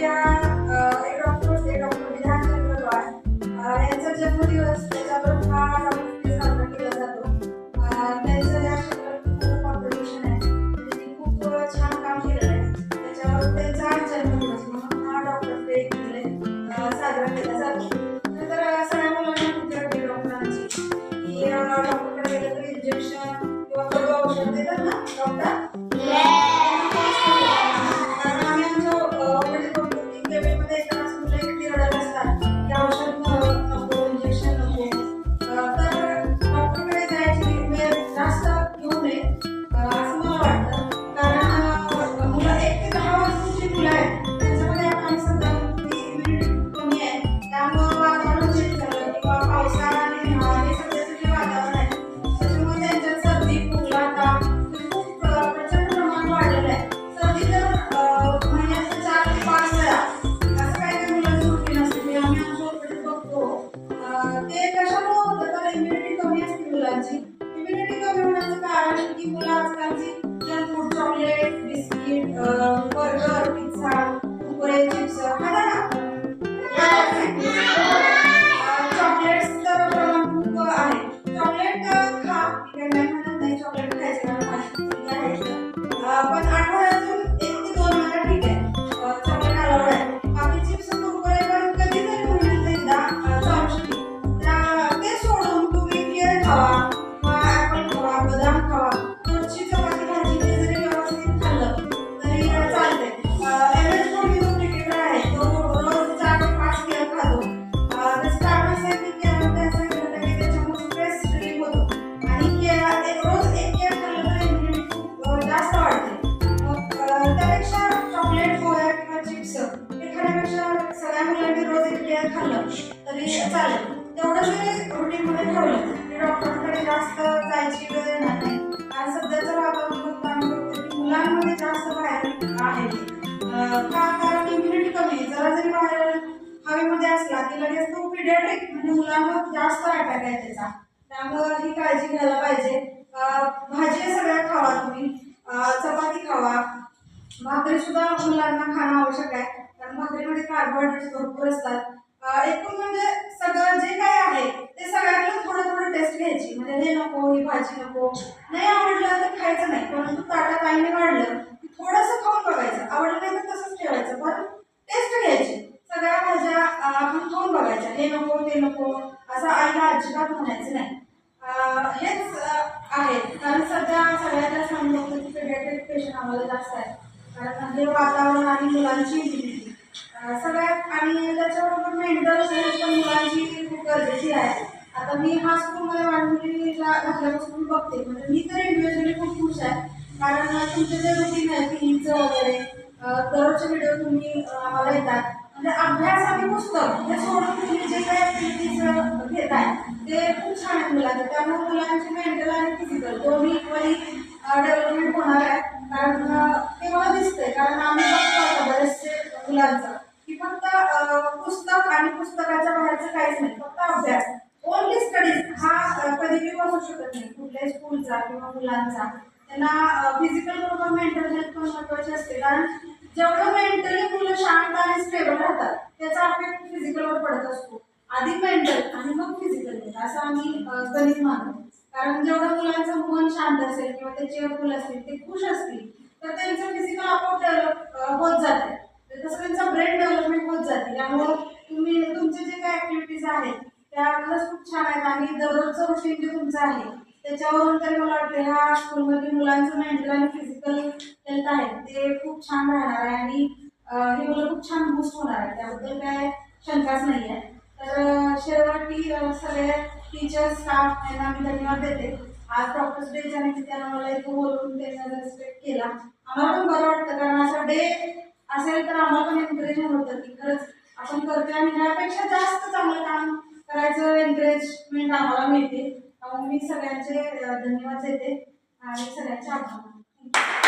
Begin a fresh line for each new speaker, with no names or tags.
yeah. Okay. खाण्यापेक्षा सगळ्या मुलांनी रोज एक खाल्लं तरी चालेल. तेवढं जरी रुटीनमध्ये ठेवलं की डॉक्टरकडे जास्त जायची गरज येणार नाही. कारण सध्याचं वातावरण की मुलांमध्ये जास्त बाहेर आहे. का? कारण इम्युनिटी कमी आहे. जरा जरी बाहेर हवेमध्ये असला की लगेच तो पिडियाट्रिक म्हणजे मुलांवर जास्त अटॅक आहे त्याचा. त्यामुळं ही काळजी घ्यायला पाहिजे. भाजी सगळ्या खावा तुम्ही. चपाती खावा. भाकरी सुद्धा मुलांना खाणं आवश्यक आहे. कारण भाकरीमध्ये कार्बोहायड्रेट्स भरपूर असतात. एकूण म्हणजे सगळं जे काय आहे ते सगळ्यातलं थोडं थोडं टेस्ट घ्यायची. म्हणजे हे नको ही भाजी नको. नाही आवडलं तर खायचं नाही. परंतु ताटात आईने वाढलं की थोडंसं खाऊन बघायचं. आवडलं नाही तर तसंच ठेवायचं. पण टेस्ट घ्यायची. सगळ्या भाज्या आपण खाऊन बघायच्या. हे नको ते नको असं आईला अजिबात म्हणायचं नाही. हेच आहे. कारण सध्या सगळ्यांना जास्त की पेशंट आम्हाला जास्त आहे कारण हे वातावरण आणि मुलांची सगळ्यात आणि त्याच्याबरोबर मेंटल हेल्थ पण मुलांची खूप गरजेची आहे. आता मी हा स्कूलमध्ये वाणिज्यला घातल्यापासून बघते. म्हणजे मी तर इंडिव्हिज्युअली खूप खुश आहे. कारण तुमचे जे रुटीन आहे टीव्हीचं वगैरे दररोजचे व्हिडिओ तुम्ही आम्हाला येतात. म्हणजे अभ्यास आणि पुस्तक हे सोडून तुम्ही जे काही ॲक्टिव्हिटीज आहे ते खूप छान आहेत मुलांचे. त्यामुळे मुलांची मेंटल आणि फिजिकल दोन्ही इक्वली डेव्हलपमेंट होणार आहे. कारण तेव्हा ते मला दिसतंय. कारण आम्ही बघतो आता बरेचसे मुलांचं की फक्त अ, पुस्तक आणि पुस्तकाच्या बाहेरचं काहीच नाही फक्त अभ्यास. ओनली स्टडीज हा अ, कधी बसू शकत नाही. कुठल्याही स्कूलचा किंवा मुलांचा. त्यांना फिजिकल बरोबर मेंटल हेल्थ पण महत्वाची असते. कारण जेवढं मेंटली मुलं शांत आणि स्टेबल राहतात त्याचा अफेक्ट फिजिकलवर पडत असतो. आधी मेंटल आणि मग फिजिकल असं आम्ही गणित मानतो. कारण जेवढं मुलांचं मन शांत असेल किंवा ते चेअरफुल असतील ते खुश असतील तर त्यांचं फिजिकल आपोआप डेव्हलप होत जाते. तसं त्यांचं ब्रेन डेव्हलपमेंट होत जाते. त्यामुळं तुम्ही तुमचे जे काही ॲक्टिव्हिटीज त्यावेळेस खूप छान आहेत आणि दररोजचं रुटीन जे तुमचं आहे त्याच्यावरून तरी मला वाटते ह्या स्कूलमध्ये मुलांचं मेंटल आणि फिजिकल हेल्थ आहे ते खूप छान राहणार आहे आणि हे मुलं खूप छान बूस्ट होणार आहे. त्याबद्दल काय शंकाच नाही आहे. तर शेवटी सगळे टीचर्स स्टाफ यांना मी धन्यवाद देते. आज डॉक्टर्स डेच्या निमित्तानं मला इथं बोलवून त्यांना रिस्पेक्ट केला. आम्हाला पण बरं वाटतं कारण असा डे सगळ्यांचे धन्यवाद देते. आणि सगळ्यांचे आभार.